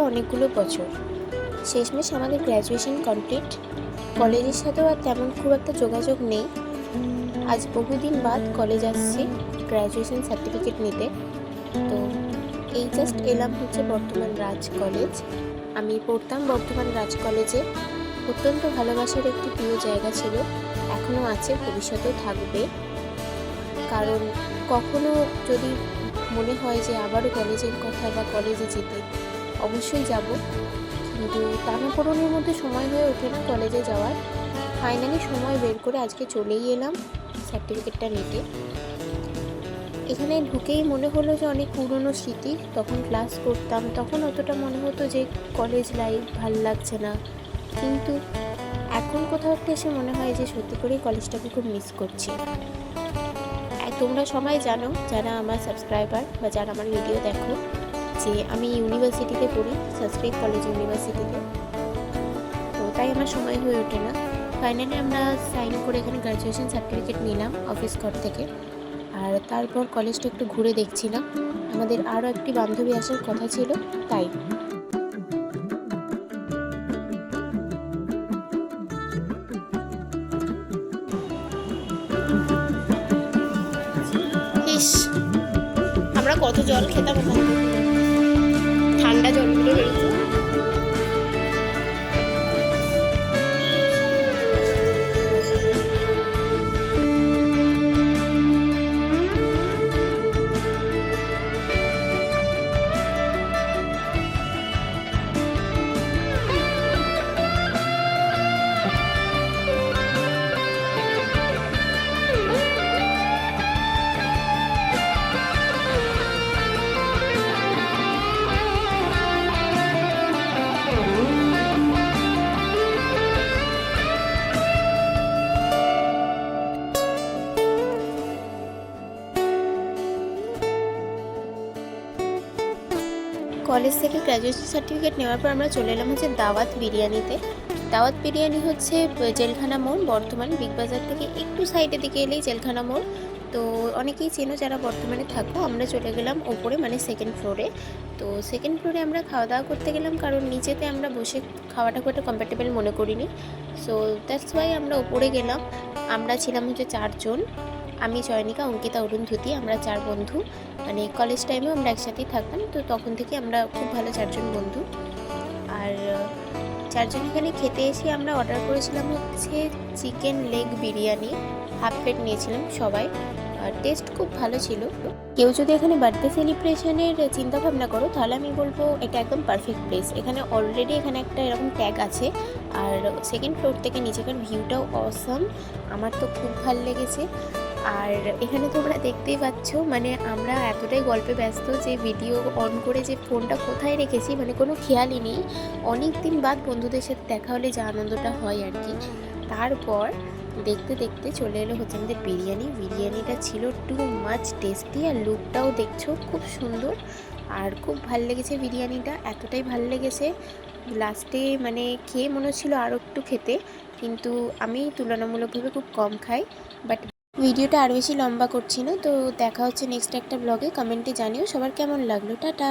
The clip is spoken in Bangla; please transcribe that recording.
অনেকগুলো বছর। শেষমেশ আমাদের গ্র্যাজুয়েশন কমপ্লিট কলেজের সাথেও আর তেমন খুব একটা যোগাযোগ নেই। আজ বহুদিন বাদ কলেজ আসছি গ্র্যাজুয়েশন সার্টিফিকেট নিতে। তো এই জাস্ট এলাম হচ্ছে বর্তমান রাজ কলেজ। আমি পড়তাম বর্তমান রাজ কলেজে। অত্যন্ত ভালোবাসার একটি প্রিয় জায়গা ছিল। এখনও আছে, ভবিষ্যতেও থাকবে। কারণ কখনো যদি মনে হয় যে আবারও কলেজের কথা বা কলেজে যেতে। অবশ্যই যাব। কিন্তু টানাপোড়নের মধ্যে সময় হয়ে ওঠে না কলেজে যাওয়ার। ফাইনালি সময় বের করে আজকে চলেই এলাম সার্টিফিকেটটা নিতে। এখানে ঢুকেই মনে হলো যে অনেক পুরনো স্মৃতি। তখন ক্লাস করতাম, তখন অতটা মনে হতো যে কলেজ লাইফ ভালো লাগছে না। কিন্তু এখন কোথাও একটা এসে মনে হয় যে সত্যি করেই কলেজটাকে খুব মিস করছি। তোমরা সবাই জানো যারা আমার সাবস্ক্রাইবার বা যারা আমার ভিডিও দেখো, যে আমি ইউনিভার্সিটিতে পড়ি সংস্কৃত কলেজ ইউনিভার্সিটিতে। তো তাই আমার সময় হয়ে ওঠে না। ফাইনালি আমরা সাইন করে এখানে গ্র্যাজুয়েশন সার্টিফিকেট নিলাম অফিস ঘর থেকে। আর তারপর কলেজটা একটু ঘুরে দেখছিলাম। আমাদের আরও একটি বান্ধবী আসার কথা ছিল, তাই। আমরা কত জল খেতাম ঠান্ডা জলগুলো বেরোতো। কলেজ থেকে গ্র্যাজুয়েশন সার্টিফিকেট নেওয়ার পর আমরা চলে এলাম হচ্ছে দাওয়াত বিরিয়ানিতে। দাওয়াত বিরিয়ানি হচ্ছে জেলখানা মোড় বর্তমান বিগ বাজার থেকে একটু সাইডের দিকে এলেই জেলখানা মোড়। তো অনেকেই চেনো যারা বর্তমানে থাকো, আমরা চলে গেলাম ওপরে মানে সেকেন্ড ফ্লোরে তো সেকেন্ড ফ্লোরে আমরা খাওয়া দাওয়া করতে গেলাম কারণ নিচেতে আমরা বসে খাওয়াটা খুব একটা কমফর্টেবল মনে করিনি। সো দ্যাটস ওয়াই আমরা ওপরে গেলাম। আমরা ছিলাম হচ্ছে চারজন আমি চয়নিকা অঙ্কিতা অরুন্ধতী আমরা চার বন্ধু। মানে কলেজ টাইমেও আমরা একসাথেই থাকতাম। তো তখন থেকে আমরা খুব ভালো চারজন বন্ধু। আর চারজন এখানে খেতে এসে আমরা অর্ডার করেছিলাম হচ্ছে chicken leg biryani. Half plate নিয়েছিলাম সবাই। আর টেস্ট খুব ভালো ছিল। কেউ যদি এখানে বার্থডে সেলিব্রেশনের চিন্তা ভাবনা করো, তাহলে আমি বলব এটা একদম পারফেক্ট প্লেস এখানে অলরেডি এখানে একটা এরকম ট্যাগ আছে। আর সেকেন্ড ফ্লোর থেকে নিচেকার ভিউটাও অসম আমার তো খুব ভালো লেগেছে। আর এখানে তোমরা দেখতেই পাচ্ছ মানে আমরা এতটাই গল্পে ব্যস্ত যে ভিডিও অন করে যে ফোনটা কোথায় রেখেছি মানে কোনো খেয়ালই নেই। অনেক দিন বাদ বন্ধুদের সাথে দেখা হলে যে আনন্দটা হয় আর কি। তারপর দেখতে দেখতে চলে এলো হচ্ছে আমাদের বিরিয়ানি। বিরিয়ানিটা ছিল টু মাচ টেস্টি আর লুকটাও দেখছ খুব সুন্দর। আর খুব ভালো লেগেছে বিরিয়ানিটা, এতটাই ভালো লেগেছে। লাস্টে মানে খেয়ে মনে হচ্ছিল আরও একটু খেতে, কিন্তু আমি তুলনামূলকভাবে খুব কম খাই। বাট ভিডিওটা আরও বেশি লম্বা করছি না, তো দেখা হচ্ছে নেক্সট একটা ব্লগে কমেন্টে জানিও সবার কেমন লাগল। টাটা।